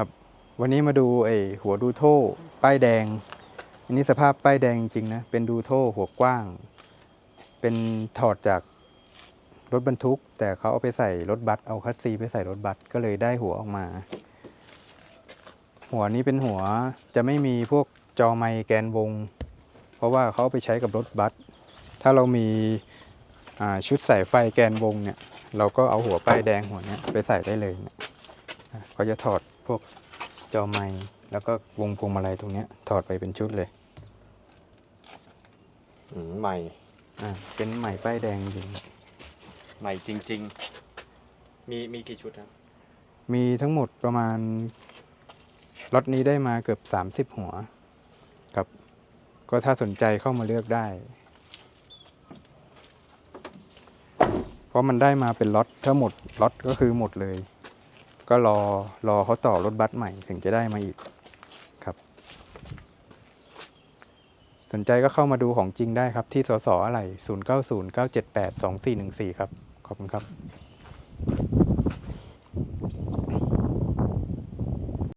ครับ วันนี้มาดูไอ้หัวดูโท่ป้ายแดง อันนี้สภาพป้ายแดงจริงนะ เป็นดูโท่หัวกว้าง เป็นถอดจากรถบรรทุก แต่เขาเอาไปใส่รถบัส เอาคัสซีไปใส่รถบัส ก็เลยได้หัวออกมา หัวนี้เป็นหัวจะไม่มีพวกจอไมแกนวง เพราะว่าเขาเอาไปใช้กับรถบัส ถ้าเรามีชุดใส่ไฟแกนวงเนี่ย เราก็เอาหัวป้ายแดงหัวนี้ไปใส่ได้เลยเนี่ยอะ เขาจะถอดพวกจอไมค์แล้วก็วงพวงมาลัยตรงเนี้ย ถอดไปเป็นชุดเลยอืมใหม่อ่าเป็นใหม่ป้ายแดงจริงใหม่จริง ๆ มีมีกี่ชุดครับ มีทั้งหมดประมาณล็อตนี้ได้มาเกือบ30หัวครับ ก็ถ้าสนใจเข้ามาเลือกได้ เพราะมันได้มาเป็นล็อตถ้าหมดล็อตก็คือหมดเลย ก็รอรอเขาต่อรถบัสใหม่ถึงจะได้มาอีกครับ สนใจก็เข้ามาดูของจริงได้ครับที่สสอะไร 0909782414 ครับ ขอบคุณครับ